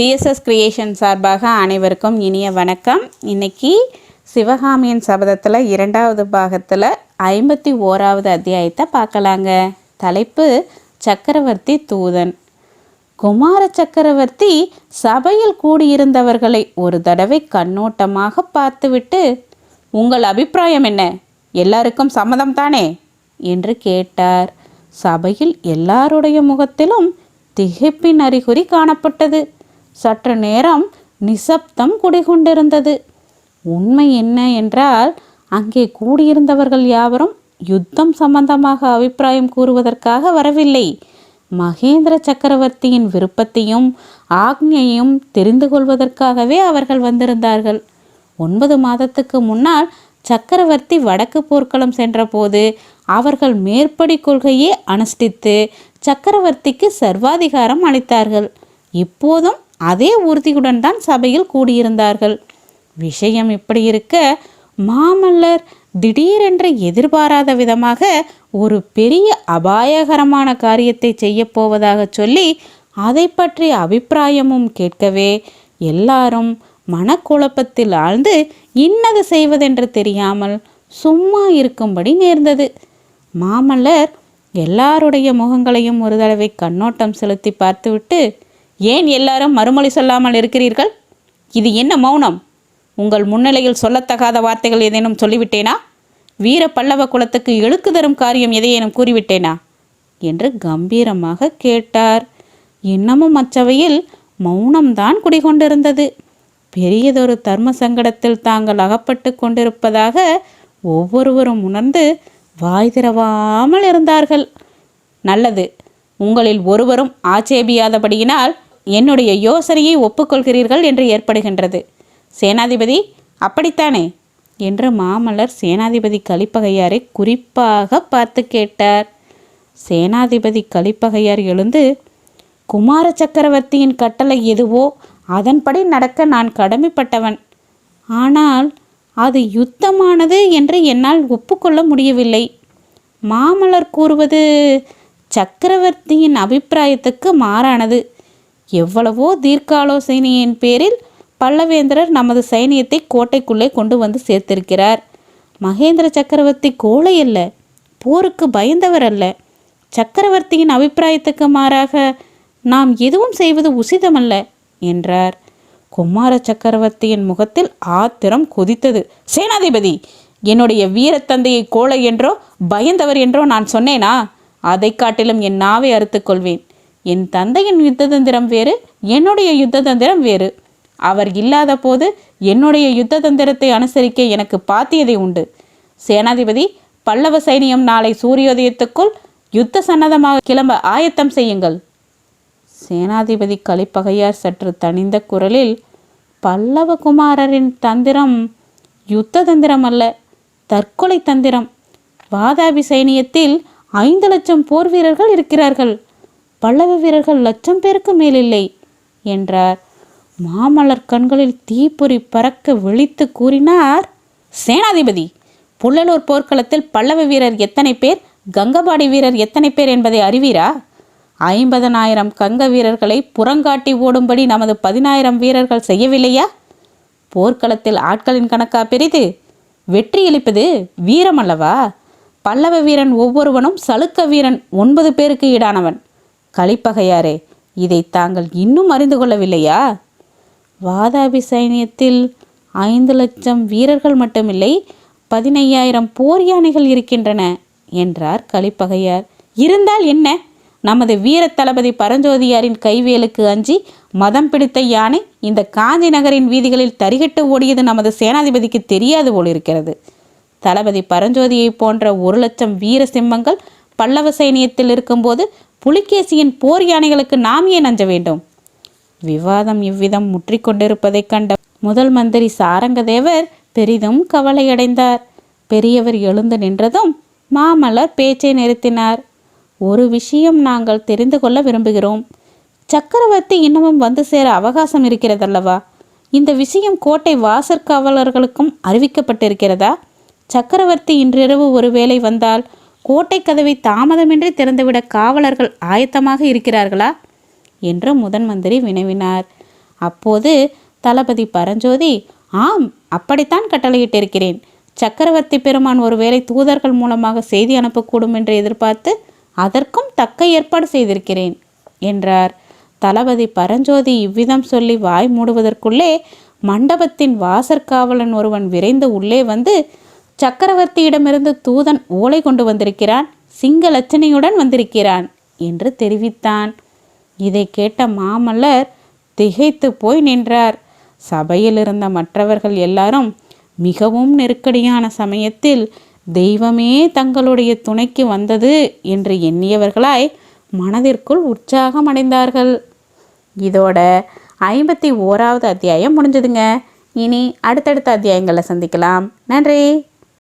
BSS creation சார்பாக அனைவருக்கும் இனிய வணக்கம். இன்னைக்கு சிவகாமியின் சபதத்தில் இரண்டாவது பாகத்தில் ஐம்பத்தி ஓராவது அத்தியாயத்தை பார்க்கலாங்க. தலைப்பு சக்கரவர்த்தி தூதன். குமார சக்கரவர்த்தி சபையில் கூடியிருந்தவர்களை ஒரு தடவை கண்ணோட்டமாக பார்த்துவிட்டு உங்கள் அபிப்பிராயம் என்ன? எல்லாருக்கும் சம்மதம் தானே? என்று கேட்டார். சபையில் எல்லாருடைய முகத்திலும் திகைப்பின் அறிகுறி காணப்பட்டது. சற்று நேரம் நிசப்தம் குடிகொண்டிருந்தது. உண்மை என்ன என்றால் அங்கே கூடியிருந்தவர்கள் யாவரும் யுத்தம் சம்பந்தமாக அபிப்பிராயம் கூறுவதற்காக வரவில்லை. மகேந்திர சக்கரவர்த்தியின் விருப்பத்தையும் ஆக்ஞையும் தெரிந்து கொள்வதற்காகவே அவர்கள் வந்திருந்தார்கள். ஒன்பது மாதத்துக்கு முன்னால் சக்கரவர்த்தி வடக்கு போர்க்களம் சென்றபோது அவர்கள் மேற்படி கொள்கையை அனுஷ்டித்து சக்கரவர்த்திக்கு சர்வாதிகாரம் அளித்தார்கள். இப்போதும் அதே உறுதியுடன் தான் சபையில் கூடியிருந்தார்கள். விஷயம் இப்படி இருக்க மாமல்லர் திடீரென்று எதிர்பாராத விதமாக ஒரு பெரிய அபாயகரமான காரியத்தை செய்யப் போவதாக சொல்லி அதை பற்றிய அபிப்பிராயமும் கேட்கவே எல்லாரும் மனக்குழப்பத்தில் ஆழ்ந்து இன்னது செய்வதென்று தெரியாமல் சும்மா இருக்கும்படி நேர்ந்தது. மாமல்லர் எல்லாருடைய முகங்களையும் ஒரு தடவை கண்ணோட்டம் செலுத்தி பார்த்துவிட்டு ஏன் எல்லாரும் மறுமொழி சொல்லாமல் இருக்கிறீர்கள்? இது என்ன மௌனம்? உங்கள் முன்னிலையில் சொல்லத்தகாத வார்த்தைகள் ஏதேனும் சொல்லிவிட்டேனா? வீர பல்லவ குலத்துக்கு இழுக்கு தரும் காரியம் எதையேனும் கூறிவிட்டேனா? என்று கம்பீரமாக கேட்டார். இன்னமும் அச்சவையில் மௌனம்தான் குடிகொண்டிருந்தது. பெரியதொரு தர்ம சங்கடத்தில் தாங்கள் அகப்பட்டு கொண்டிருப்பதாக ஒவ்வொருவரும் உணர்ந்து வாய் திறவாமல் இருந்தார்கள். நல்லது உங்களில் ஒருவரும் ஆட்சேபியாதபடியினால் என்னுடைய யோசனையை ஒப்புக்கொள்கிறீர்கள் என்று ஏற்படுகின்றது. சேனாதிபதி அப்படித்தானே? என்று மாமல்லர் சேனாதிபதி கலிப்பகையாரை குறிப்பாக பார்த்து கேட்டார். சேனாதிபதி கலிப்பகையார் எழுந்து குமார சக்கரவர்த்தியின் கட்டளை எதுவோ அதன்படி நடக்க நான் கடமைப்பட்டவன். ஆனால் அது யுத்தமானது என்று என்னால் ஒப்புக்கொள்ள முடியவில்லை. மாமலர் கூறுவது சக்கரவர்த்தியின் அபிப்பிராயத்துக்கு மாறானது. எவ்வளவோ தீர்க்காலோசனையின் பேரில் பல்லவேந்திரர் நமது சைனியத்தை கோட்டைக்குள்ளே கொண்டு வந்து சேர்த்திருக்கிறார். மகேந்திர சக்கரவர்த்தி கோழை அல்ல போருக்கு பயந்தவர் அல்ல. சக்கரவர்த்தியின் அபிப்பிராயத்துக்கு மாறாக நாம் எதுவும் செய்வது உசிதமல்ல என்றார். குமார சக்கரவர்த்தியின் முகத்தில் ஆத்திரம் கொதித்தது. சேனாதிபதி என்னுடைய வீரத்தந்தையை கோழை என்றோ பயந்தவர் என்றோ நான் சொன்னேனா? அதை காட்டிலும் என் நாவை அறுத்துக்கொள்வேன் என் தந்தையின் யுத்த தந்திரம் வேறு என்னுடைய யுத்த தந்திரம் வேறு. அவர் இல்லாத போது என்னுடைய யுத்த தந்திரத்தை அனுசரிக்க எனக்கு பாத்தியதை உண்டு. சேனாதிபதி பல்லவ சைனியம் நாளை சூரியோதயத்துக்குள் யுத்த சன்னதமாக கிளம்ப ஆயத்தம் செய்யுங்கள். சேனாதிபதி கலிப்பகையார் சற்று தணிந்த குரலில் பல்லவ குமாரரின் தந்திரம் யுத்த தந்திரம் அல்ல தற்கொலை தந்திரம். வாதாபி சைனியத்தில் ஐந்து லட்சம் போர் வீரர்கள் இருக்கிறார்கள். பல்லவ வீரர்கள் லட்சம் பேருக்கு மேலில்லை என்றார். மாமலர் கண்களில் தீப்பொறி பறக்க விழித்து கூறினார் சேனாதிபதி புள்ளலூர் போர்க்களத்தில் பல்லவ வீரர் எத்தனை பேர் கங்கபாடி வீரர் எத்தனை பேர் என்பதை அறிவீரா? ஐம்பதனாயிரம் கங்க வீரர்களை புறங்காட்டி ஓடும்படி நமது பதினாயிரம் வீரர்கள் செய்யவில்லையா? போர்க்களத்தில் ஆட்களின் கணக்கா பெரிது வெற்றியளிப்பது வீரம் அல்லவா பல்லவ வீரன் ஒவ்வொருவனும் சளுக்க வீரன் ஒன்பது பேருக்கு ஈடானவன். கலிப்பகையாரே இதை தாங்கள் இன்னும் அறிந்து கொள்ளவில்லையா? வாதாபி சைனியத்தில் ஐந்து லட்சம் வீரர்கள் மட்டுமில்லை பதினையாயிரம் போர் யானைகள் இருக்கின்றன என்றார் கலிப்பகையார். இருந்தால் என்ன? நமது வீர தளபதி பரஞ்சோதியாரின் கைவேலுக்கு அஞ்சி மதம் பிடித்த யானை இந்த காஞ்சி நகரின் வீதிகளில் தரிகட்டு ஓடியது நமது சேனாதிபதிக்கு தெரியாது போலிருக்கிறது. தளபதி பரஞ்சோதியை போன்ற ஒரு லட்சம் வீர சிம்மங்கள் பல்லவ சைனியத்தில் இருக்கும்போது புலிகேசியின் போர் யானைகளுக்கு நாம் ஏன் அஞ்ச வேண்டும்? விவாதம் இவ்விதம் முற்றிக்கொண்டிருப்பதைக் கண்ட முதல் மந்திரி சாரங்கதேவர் பெரிதும் கவலையடைந்தார். பெரியவர் எழுந்து நின்றதும் மாமல்லர் பேச்சை நிறுத்தினார். ஒரு விஷயம் நாங்கள் தெரிந்து கொள்ள விரும்புகிறோம். சக்கரவர்த்தி இன்னமும் வந்து சேர அவகாசம் இருக்கிறதல்லவா? இந்த விஷயம் கோட்டை வாசற்காவலர்களுக்கும் அறிவிக்கப்பட்டிருக்கிறதா? சக்கரவர்த்தி இன்றிரவு ஒருவேளை வந்தால் கோட்டை கதவை தாமதமின்றி திறந்துவிட காவலர்கள் ஆயத்தமாக இருக்கிறார்களா? என்று முதன் மந்திரி வினவினார். அப்போது தளபதி பரஞ்சோதி ஆம் அப்படித்தான் கட்டளையிட்டிருக்கிறேன். சக்கரவர்த்தி பெருமான் ஒருவேளை தூதர்கள் மூலமாக செய்தி அனுப்பக்கூடும் என்று எதிர்பார்த்து அதற்கும் தக்க ஏற்பாடு செய்திருக்கிறேன் என்றார். தளபதி பரஞ்சோதி இவ்விதம் சொல்லி வாய் மூடுவதற்குள்ளே மண்டபத்தின் வாசற்காவலன் ஒருவன் விரைந்து உள்ளே வந்து சக்கரவர்த்தியிடமிருந்து தூதன் ஓலை கொண்டு வந்திருக்கிறான். சிங்க லட்சணையுடன் வந்திருக்கிறான் என்று தெரிவித்தான். இதை கேட்ட மாமல்லர் திகைத்து போய் நின்றார். சபையில் இருந்த மற்றவர்கள் எல்லாரும் மிகவும் நெருக்கடியான சமயத்தில் தெய்வமே தங்களுடைய துணைக்கு வந்தது என்று எண்ணியவர்களாய் மனதிற்குள் உற்சாகம் அடைந்தார்கள். இதோட ஐம்பத்தி ஓராவது அத்தியாயம் முடிஞ்சதுங்க. இனி அடுத்தடுத்த அத்தியாயங்களை சந்திக்கலாம். நன்றி.